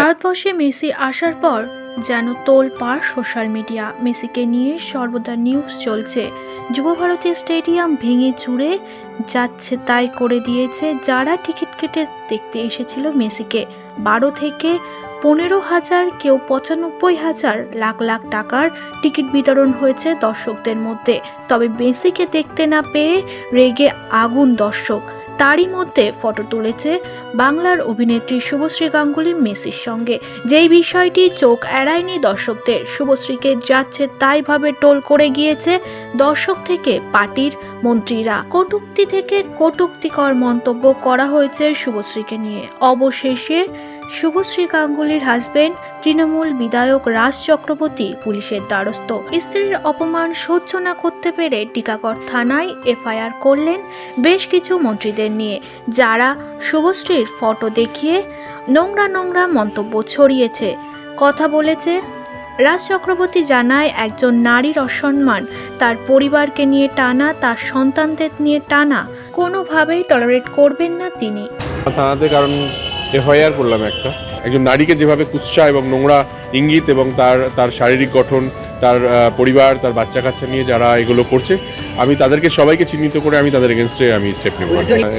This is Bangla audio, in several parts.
ভারতবর্ষে মেসি আসার পর যেন তোল পার সোশ্যাল মিডিয়া, মেসিকে নিয়ে সর্বদা নিউজ চলছে। যুব ভারতী স্টেডিয়াম ভেঙে চুরে যাচ্ছে তাই করে দিয়েছে যারা টিকিট কেটে দেখতে এসেছিল মেসিকে। বারো থেকে পনেরো হাজার, কেউ পঁচানব্বই হাজার, লাখ লাখ টাকার টিকিট বিতরণ হয়েছে দর্শকদের মধ্যে। তবে মেসিকে দেখতে না পেয়ে রেগে আগুন দর্শক। তারই মধ্যে ফটো তুলেছে বাংলার অভিনেত্রী শুভশ্রী গাঙ্গুলি মেসির সঙ্গে। যেই বিষয়টি চোখ এড়ায়নি দর্শকদের, শুভশ্রীকে যাচ্ছে তাই ভাবে টোল করে গিয়েছে দর্শক থেকে পার্টির মন্ত্রীরা। কটুক্তি থেকে কটুক্তিকর মন্তব্য করা হয়েছে শুভশ্রীকে নিয়ে। অবশেষে শুভশ্রী গাঙ্গুলির হাজবেন্ড তৃণমূল বিধায়ক রাজ চক্রবর্তী, পুলিশের দ্বারস্থ। স্ত্রীর অপমান সহ্য না করতে পেরে টিকাগড় থানায় এফআইআর করলেন বেশ কিছু মন্ত্রীদের নিয়ে। যারা শুভশ্রীর ফটো দেখিয়ে নোংরা নোংরা মন্তব্য ছড়িয়েছে। কথা বলেছে, রাজ চক্রবর্তী জানায় একজন নারীর অসম্মান, তার পরিবারকে নিয়ে টানা, তার সন্তানদের নিয়ে টানা, কোনোভাবেই টলারেট করবেন না তিনি। থানাতে কারণ এফআইআর করলাম একটা। একজন নারীকে যেভাবে কুৎসা এবং নোংরা ইঙ্গিত এবং তার তার শারীরিক গঠন তার পরিবার তার বাচ্চা কাচ্চা নিয়ে যারা এগুলো করছে আমি তাদেরকে সবাইকে চিহ্নিত করে আমি তাদের এগেনস্টে আমি স্টেপ নেব।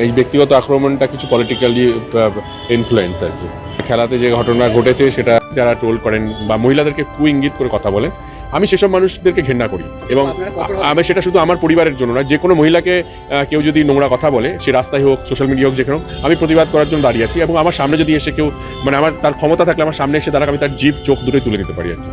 এই ব্যক্তিগত আক্রমণটা কিছু পলিটিক্যালি ইনফ্লুয়েন্স আর কি। খেলাতে যে ঘটনা ঘটেছে সেটা যারা ট্রোল করেন বা মহিলাদেরকে কু ইঙ্গিত করে কথা বলেন আমি সেসব মানুষদেরকে ঘৃণা করি। এবং আমি সেটা শুধু আমার পরিবারের জন্য না যে কোনো মহিলাকে কেউ যদি নোংরা কথা বলে সে রাস্তায় হোক সোশ্যাল মিডিয়া হোক যেখানে আমি প্রতিবাদ করার জন্য দাঁড়িয়ে আছি এবং আমার সামনে যদি এসে কেউ মানে আমার তার ক্ষমতা থাকলে আমার সামনে এসে দাঁড়াক আমি তার জীব চোখ দুটোই তুলে নিতে পারি আর কি।